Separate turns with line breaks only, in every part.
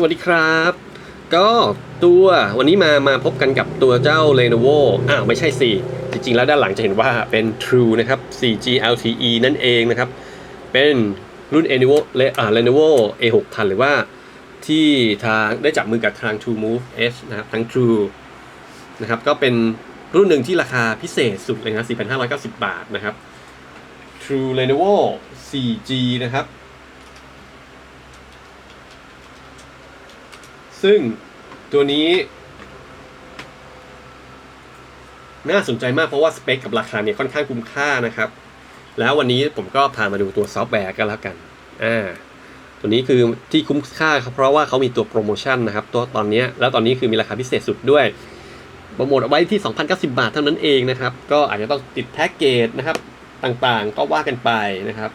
สวัสดีครับ ก็ตัววันนี้มามาพบกันกับตัวเจ้า Lenovo อ้าวไม่ใช่สิจริงๆ แล้วด้านหลังจะเห็นว่าเป็น True นะครับ 4G LTE นั่นเองนะครับ เป็นรุ่น Lenovo เอ่า Lenovo A6 0 0 หรือว่าที่ทางได้จับมือกับทาง True Move S นะครับทั้ง True นะครับก็เป็นรุ่นหนึ่งที่ราคาพิเศษสุดเลยนะ4,590 บาทนะครับ True Lenovo 4G นะครับ ซึ่งตัวนี้ น่าสนใจมากเพราะว่าสเปคกับราคาเนี่ยค่อนข้างคุ้มค่านะครับ แล้ววันนี้ผมก็พามาดูตัวซอฟต์แวร์กันแล้วกันอ่าตัวนี้คือที่คุ้มค่าครับเพราะว่าเขามีตัวโปรโมชั่นนะครับ ตัวตอนนี้แล้วตอนนี้คือมีราคาพิเศษสุดด้วยโปรโมทเอาไว้ที่ 2,090 บาทเท่านั้นเองนะครับ ก็อาจจะต้องติดแพ็กเกจนะครับต่างๆ ก็ว่ากันไปนะครับ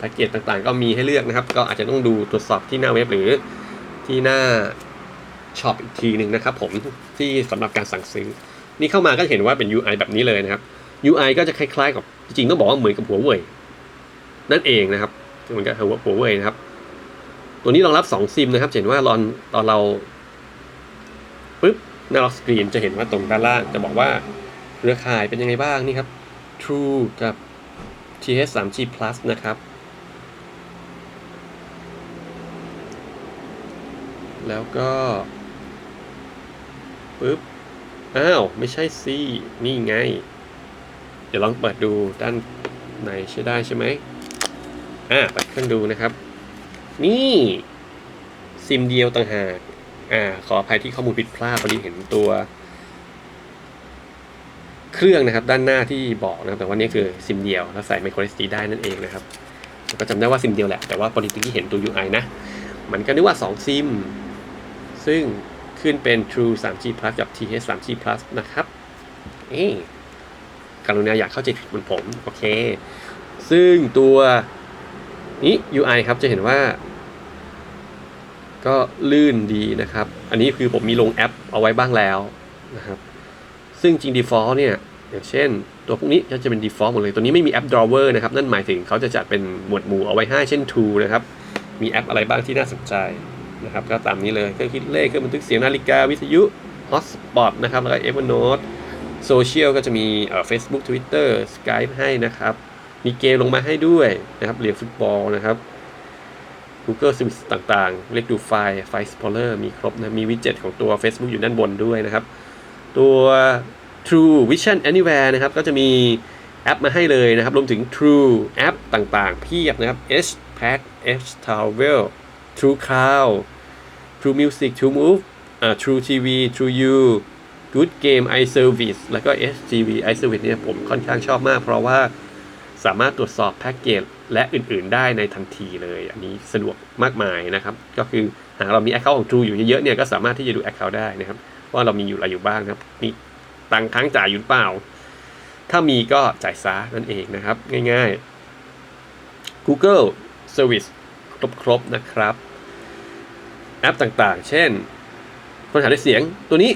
แพ็กเกจต่างๆ ก็มีให้เลือกนะครับ ก็อาจจะต้องดูตรวจสอบที่หน้าเว็บหรือที่หน้าช็อปอีกทีหนึ่งนะครับผมที่สำหรับการสั่งซื้อ นี่เข้ามาก็เห็นว่าเป็น UI แบบนี้เลยนะครับ UI ก็จะคล้ายๆ กับจริงๆต้องบอกว่าเหมือนกับหัวเว่ยนั่นเองนะครับเหมือนกับหัวหัวเว่ยนะครับ ตัวนี้รองรับ 2 ซิมนะครับเห็นว่าตอนตอนเราปึ๊บหน้าล็อกสกรีนจะเห็นว่าตรงด้านล่างจะบอกว่าเครือข่ายเป็นยังไงบ้างนี่ครับ True กับ TH 3G Plus นะครับ แล้วก็ปึ๊บ อ้าว ไม่ใช่สินี่ไง เดี๋ยวลองเปิดดูด้านในใช่ได้ใช่ไหมอ่าเปิดเครื่องดูนะครับ นี่ซิมเดียวต่างหาก อ่า ขออภัยที่ข้อมูลผิดพลาดพอดีเห็นตัว เครื่องนะครับ ด้านหน้าที่บอกนะครับ แต่ว่านี่คือซิมเดียวแล้วใส่ micro SD ได้นั่นเองนะครับก็จำได้ว่าซิมเดียวแหละ แต่ว่าปกติที่เห็นตัว UI นะ มันก็นึกว่า 2 ซิม ซึ่งขึ้นเป็น True 3G Plus กับ TH 3G Plus นะครับเอ๊กรุณาอยากเข้าใจผิดเหมือนผม โอเค ซึ่งตัวนี้ UI ครับจะเห็นว่า ก็ลื่นดีนะครับ อันนี้คือผมมีลงแอปเอาไว้บ้างแล้วนะครับ ซึ่งจริง default เนี่ย อย่างเช่น ตัวพวกนี้ก็จะเป็น default หมดเลย ตัวนี้ไม่มีแอป drawer นะครับ นั่นหมายถึงเขาจะจัดเป็นหมวดหมู่เอาไว้ให้เช่น Tool นะครับ มีแอปอะไรบ้างที่น่าสนใจ นะครับก็ตามนี้เลยเครื่องคิดเลขเครื่องบันทึกเสียงนาฬิกาวิทยุ Hotspot นะครับแล้วก็ Evernote โซเชียลก็จะมีเอ่อ Facebook Twitter Skype ให้นะครับ มีเกมลงมาให้ด้วยนะครับเหรียนฟุตบอลนะครับ Google Service ต่างๆ เรียกดูไฟล์ไฟล์ Explorer มีครบนะ มีวิดเจ็ตของตัว Facebook อยู่ด้านบนด้วยนะครับ ตัว True Vision Anywhere นะครับ ก็จะมีแอปมาให้เลยนะครับ รวมถึง True แอปต่างๆ เพียบนะครับ H Pack H Travel True Cloud True Music True Move อ่า True TV True You Good Game iService แล้วก็ SGV iService เนี่ยผมค่อนข้างชอบมาก เพราะว่าสามารถตรวจสอบแพ็กเกจและอื่นๆได้ในทันทีเลย อันนี้สะดวกมากมายนะครับ ก็คือหากเรามี Account ของ True อยู่เยอะๆเนี่ยก็สามารถที่จะดู Account ได้นะครับ ว่าเรามีอยู่อะไรอยู่บ้างครับนี่ตังค์ค้างจ่ายอยู่เปล่า ถ้ามีก็จ่ายซะนั่นเองนะครับ ง่ายๆ Google Service ครบๆนะครับ แอปต่างๆ เช่นค้นหาด้วยเสียงตัวนี้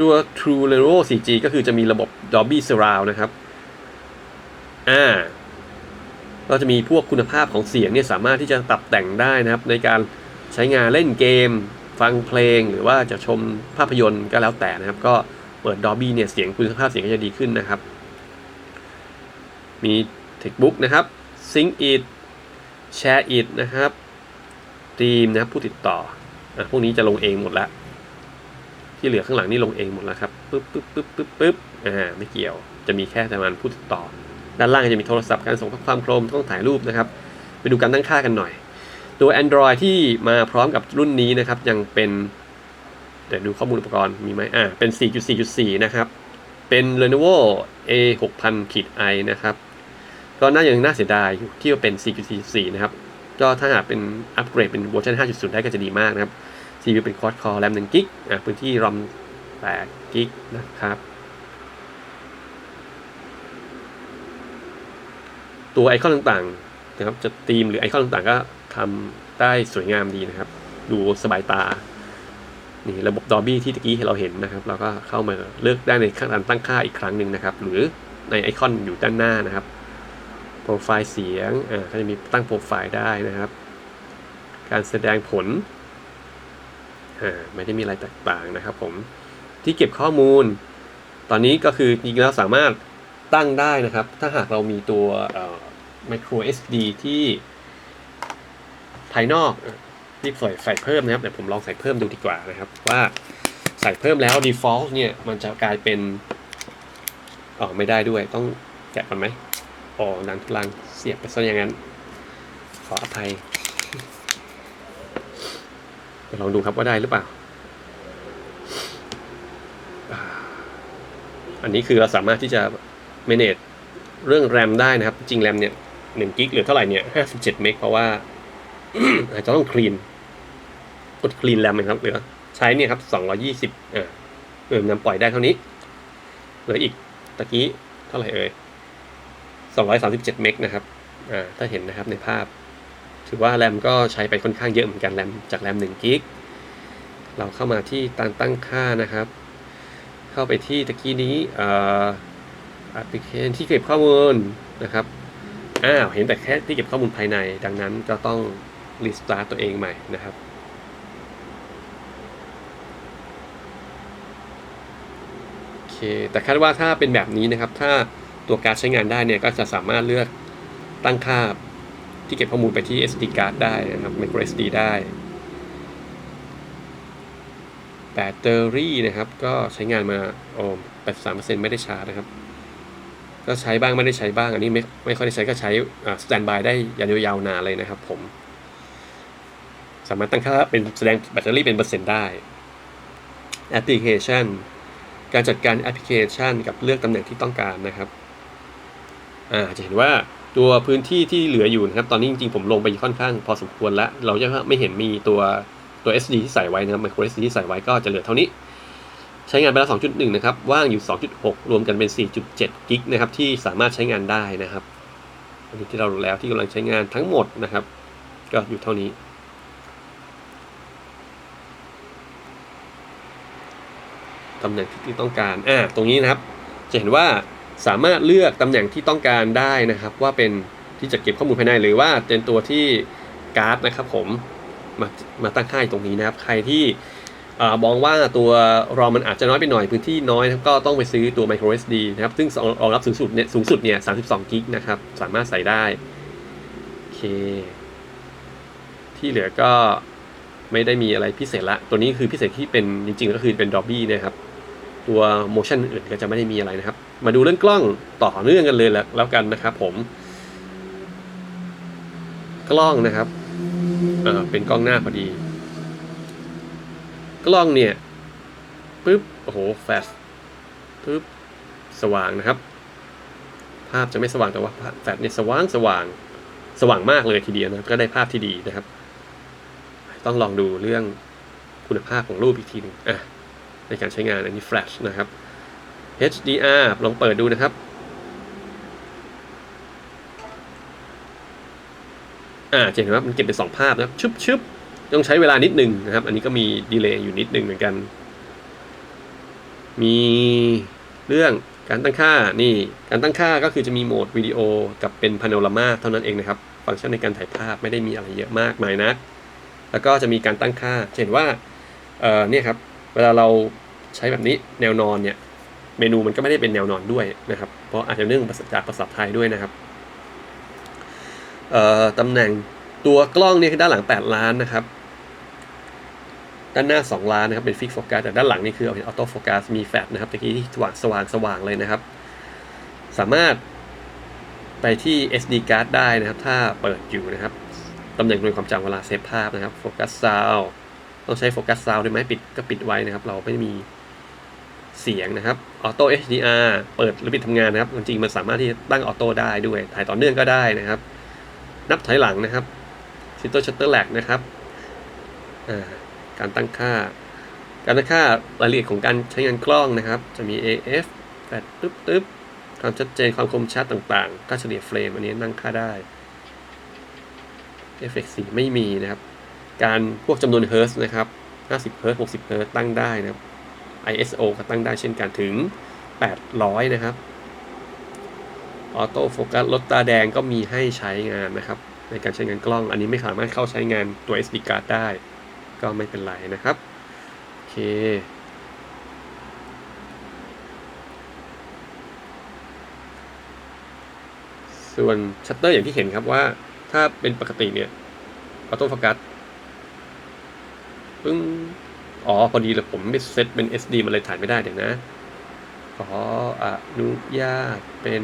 ตัว True Lenovo 4G ก็คือจะมีระบบ Dolby Surround นะครับ อ่า ก็จะมีพวกคุณภาพของเสียงเนี่ยสามารถที่จะปรับแต่งได้นะครับ ในการใช้งานเล่นเกม ฟังเพลงหรือว่าจะชมภาพยนตร์ก็แล้วแต่นะครับ ก็เปิด Dolby เนี่ยเสียงคุณภาพเสียงก็จะดีขึ้นนะครับ มี Textbook นะครับ Sync It Share It นะครับทีมนะครับผู้ติดต่ออะพวกนี้จะลงเองหมดแล้ว ที่เหลือข้างหลังนี่ลงเองหมดแล้วครับปึ๊บปึ๊บปึ๊บปึ๊บปึ๊บอ่าไม่เกี่ยว จะมีแค่แต่มันผู้ติดต่อ ด้านล่างจะมีโทรศัพท์การส่งข้อความโครมต้องถ่ายรูปนะครับ ไปดูการตั้งค่ากันหน่อยตัว Android ที่มาพร้อมกับรุ่นนี้นะครับ ยังเป็นเดี๋ยวดูข้อมูลอุปกรณ์มีไหมอ่าเป็น 4.4.4 นะครับ เป็น Lenovo A 6 0 0 0 i นะครับ ก็น่าอยังน่าเสียดายที่ว่าเป็น4.4.4นะครับ ก็ถ้าหากเป็นอัปเกรดเป็นเวอร์ชัน5.0 ได้ก็จะดีมากนะครับ CPU เป็น Quad Core RAM 1 g b อะพื้นที่ ROM 8 g b นะครับ ตัวไอคอนต่างๆนะครับจะธีมหรือไอคอนต่างๆ ก็ทำได้สวยงามดีนะครับ ดูสบายตานี่ระบบ Dolby ที่ตะกี้เราเห็นนะครับ เราก็เข้ามาเลือกได้ในการตั้งค่าอีกครั้งหนึ่งนะครับ หรือในไอคอนอยู่ด้านหน้านะครับ โปรไฟล์เสียงอ่าเขาจะมีตั้งโปรไฟล์ได้นะครับ การแสดงผลอ่าไม่ได้มีอะไรแตกต่างนะครับผมที่เก็บข้อมูล ตอนนี้ก็คือจริงๆแล้วสามารถตั้งได้นะครับ ถ้าหากเรามีตัวเอ่อ micro SD ที่ภายนอกอะที่ใส่ใส่เพิ่มนะครับเดี๋ยวผมลองใส่เพิ่มดูดีกว่านะครับ ว่าใส่เพิ่มแล้ว default เนี่ย มันจะกลายเป็นอ๋อไม่ได้ด้วยต้องแกะก่อนไหม อ๋อดันทุลังเสียบไปซะอย่างนั้น ขออภัยเดี๋ยวลองดูครับว่าได้หรือเปล่า อันนี้คือเราสามารถที่จะ manage เรื่อง RAM ได้นะครับ จริง RAM เนี่ย1กิกหรือเท่าไหร่เนี่ย57เมกเพราะว่าอาจจะต้องคลีนกดคลีนแรมนะครับเหลือใช้เนี่ยครับ220อ่าเออนำปล่อยได้เท่านี้เหลืออีกตะกี้เท่าไหร่เอ่ย 237 เมกนะครับอ่าถ้าเห็นนะครับในภาพ ถือว่าแรมก็ใช้ไปค่อนข้างเยอะเหมือนกันแรมจากแรม1กิกเราเข้ามาที่ตั้งตั้งค่านะครับ เข้าไปที่ตะกี้นี้อ่อแอปพลิเคชันที่เก็บข้อมูลนะครับอ้าวเห็นแต่แค่ที่เก็บข้อมูลภายใน ดังนั้นก็ต้องรีสตาร์ตตัวเองใหม่นะครับโอเคแต่คาดว่าถ้าเป็นแบบนี้นะครับถ้า ตัวการดใช้งานได้เนี่ยก็จะสามารถเลือกตั้งค่าที่เก็บข้อมูลไปที่ SD card ได้นะครับ micro SD ได้แบตเตอรี่นะครับ ก็ใช้งานมาโอ้83%ไม่ได้ชาร์จนะครับ ก็ใช้บ้างไม่ได้ใช้บ้าง อันนี้ไม่ไม่ค่อยได้ใช้ก็ใช้สแตนบายได้ยาวๆนานเลยนะครับผม สามารถตั้งค่าเป็นแสดงแบตเตอรี่เป็นเปอร์เซ็นต์ได้แอปพลิเคชัน การจัดการแอปพลิเคชันกับเลือกตำแหน่งที่ต้องการนะครับ อ่าจะเห็นว่าตัวพื้นที่ที่เหลืออยู่นะครับ ตอนนี้จริงๆผมลงไปค่อนข้างพอสมควรแล้ว เราจะไม่เห็นมีตัวตัว SD ที่ใส่ไว้นะครับ micro SD ที่ใส่ไว้ก็จะเหลือเท่านี้ ใช้งานไปแล้ว 2.1 นะครับ ว่างอยู่ 2.6 รวมกันเป็น 4.7 กิกนะครับ ที่สามารถใช้งานได้นะครับอันนี้ที่เรารู้แล้วที่กำลังใช้งานทั้งหมดนะครับ ก็อยู่เท่านี้ ตำแหน่งที่ต้องการ อ่า ตรงนี้นะครับ จะเห็นว่า สามารถเลือกตำแหน่งที่ต้องการได้นะครับ ว่าเป็นที่จะเก็บข้อมูลภายในหรือว่าเป็นตัวที่การ์ดนะครับผมมามาตั้งค่ายตรงนี้นะครับ ใครที่มองว่าตัวรอมันอาจจะน้อยไปหน่อยพื้นที่น้อยก็ต้องไปซื้อตัว micro SD นะครับ ซึ่งรองรับสูงสุดเนี่ยสูงสุดเนี่ย 32 กิกนะครับ สามารถใส่ได้ โอเค ที่เหลือก็ไม่ได้มีอะไรพิเศษละ ตัวนี้คือพิเศษที่เป็นจริงๆ ก็คือเป็น Dolby นะครับ ตัว motion อื่นก็จะไม่ได้มีอะไรนะครับ มาดูเรื่องกล้องต่อเนื่องกันเลยแล้วแล้วกันนะครับผม กล้องนะครับเออเป็นกล้องหน้าพอดี กล้องเนี่ยปึ๊บโอ้โหแฟลชปึ๊บสว่างนะครับ ภาพจะไม่สว่างแต่ว่าแฟลชเนี่ยสว่างสว่างสว่างมากเลยทีเดียวนะครับ ก็ได้ภาพที่ดีนะครับ ต้องลองดูเรื่องคุณภาพของรูปอีกทีหนึงอะในการใช้งานอันนี้แฟลชนะครับ HDR ลองเปิดดูนะครับ อ่าจะเห็นว่ามันเก็บเป็นสองภาพนะชึบชึบต้องใช้เวลานิดหนึ่งนะครับ อันนี้ก็มีดีเลย์อยู่นิดหนึ่งเหมือนกัน มีเรื่องการตั้งค่านี่การตั้งค่าก็คือจะมีโหมดวิดีโอกับเป็นพาโนรามาเท่านั้นเองนะครับ ฟังก์ชันในการถ่ายภาพไม่ได้มีอะไรเยอะมากมายนะแล้วก็จะมีการตั้งค่าเช่นว่าเออเนี่ยครับ เวลาเราใช้แบบนี้แนวนอนเนี่ย เมนูมันก็ไม่ได้เป็นแนวนอนด้วยนะครับ เพราะอาจจะเนื่องจากภาษาไทยด้วยนะครับตำแหน่งตัวกล้องเนี่ยคือด้านหลัง 8 ล้านนะครับ ด้านหน้า 2 ล้านนะครับเป็นฟิกโฟกัสแต่ด้านหลังนี่คือเอาเป็นออโต้โฟกัสมีแฟลชนะครับตะกี้ที่สว่างสว่างสว่างเลยนะครับ สามารถไปที่ SD card ได้นะครับ ถ้าเปิดอยู่นะครับตำแหน่งหน่วยความจำเวลาเซฟภาพนะครับโฟกัสซาวต้องใช้โฟกัสซาวด้วยไหมปิดก็ปิดไว้นะครับ เราไม่มี เสียงนะครับออโต้ HDR เปิดหรือปิดทำงานนะครับ จริงๆมันสามารถที่จะตั้งออโต้ได้ด้วย ถ่ายต่อเนื่องก็ได้นะครับ นับถอยหลังนะครับซิโตชัตเตอร์แลกนะครับ การตั้งค่า การตั้งค่ารายละเอียดของการใช้งานกล้องนะครับ จะมี AF แฟลชตึ๊บตึ๊บความชัดเจนความคมชัดต่างๆค่าเฉลี่ยเฟรมอันนี้นั่งค่าได้เอฟเฟกสีไม่มีนะครับ การพวกจำนวนเฮิร์ตซ์นะครับ 50 เฮิร์ตซ์60 เฮิร์ตซ์ตั้งได้นะครับ ISO ก็ตั้งได้เช่นกันถึง 800 นะครับออโต้โฟกัสลดตาแดงก็มีให้ใช้งานนะครับ ในการใช้งานกล้องอันนี้ไม่สามารถเข้าใช้งานตัว SD card ได้ ก็ไม่เป็นไรนะครับ โอเคส่วนชัตเตอร์อย่างที่เห็นครับว่าถ้าเป็นปกติเนี่ยออโต้โฟกัสปึ้ง อ๋อ พอดีเลยผมไม่เซตเป็น SD มันเลยถ่ายไม่ได้เดี๋ยวนะ ขออนุญาตเป็น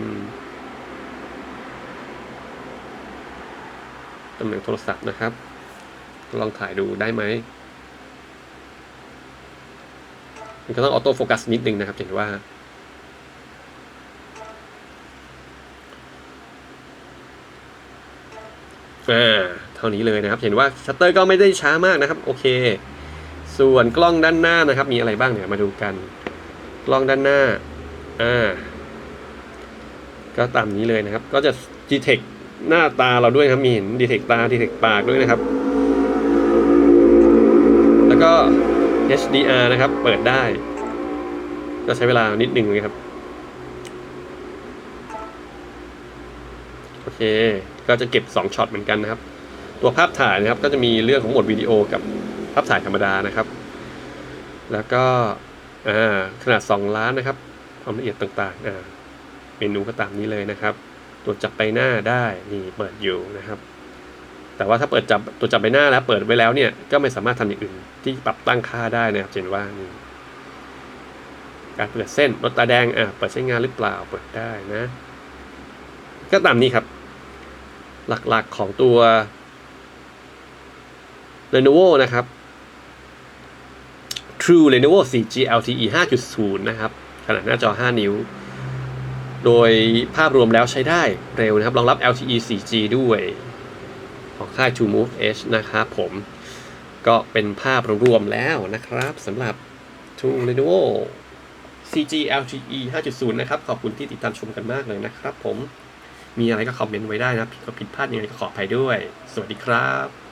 ตำแหน่งโทรศัพท์นะครับ ลองถ่ายดูได้ไหมมันก็ต้องออโต้โฟกัสนิดนึงนะครับเห็นว่า อ่า เท่านี้เลยนะครับ เห็นว่าชัตเตอร์ก็ไม่ได้ช้ามากนะครับ โอเค ส่วนกล้องด้านหน้านะครับ มีอะไรบ้างเดี๋ยมาดูกัน กล้องด้านหน้าอ่าก็ตามนี้เลยนะครับ ก็จะ detect หน้าตาเราด้วยครับมีเห็น detect ตา detect ปากด้วยนะครับ แล้วก็ HDR นะครับ เปิดได้ ก็ใช้เวลานิดหนึ่งเลยครับ โอเค ก็จะเก็บ 2ช็อตเหมือนกันนะครับ ตัวภาพถ่ายนะครับ ก็จะมีเรื่องของโหมดวิดีโอกับ ภาพถ่ายธรรมดานะครับ แล้วก็ขนาด 2 ล้านนะครับ ความละเอียดต่างๆเมนูก็ตามนี้เลยนะครับตัวจับใบหน้าได้นี่เปิดอยู่นะครับ แต่ว่าถ้าเปิดจับตัวจับใบหน้าแล้วเปิดไว้แล้วเนี่ยก็ไม่สามารถทำอย่างอื่น ที่ปรับตั้งค่าได้นะครับเช่นว่านี่การเปิดเส้นลดตาแดงอ่าเปิดใช้งานหรือเปล่าเปิดได้นะ ก็ตามนี้ครับ หลักๆของตัว Lenovo นะครับ True Lenovo 4G LTE 5.0 นะครับ ขนาดหน้าจอ 5 นิ้ว โดยภาพรวมแล้วใช้ได้เร็วนะครับ รองรับ LTE 4G ด้วย ของค่าย True Move Edge นะครับผม ก็เป็นภาพรวมแล้วนะครับสำหรับ True Lenovo 4G LTE 5.0 นะครับ ขอบคุณที่ติดตามชมกันมากเลยนะครับผม มีอะไรก็คอมเมนต์ไว้ได้นะผิดก็ผิดพลาดยังไงก็ขออภัยด้วย สวัสดีครับ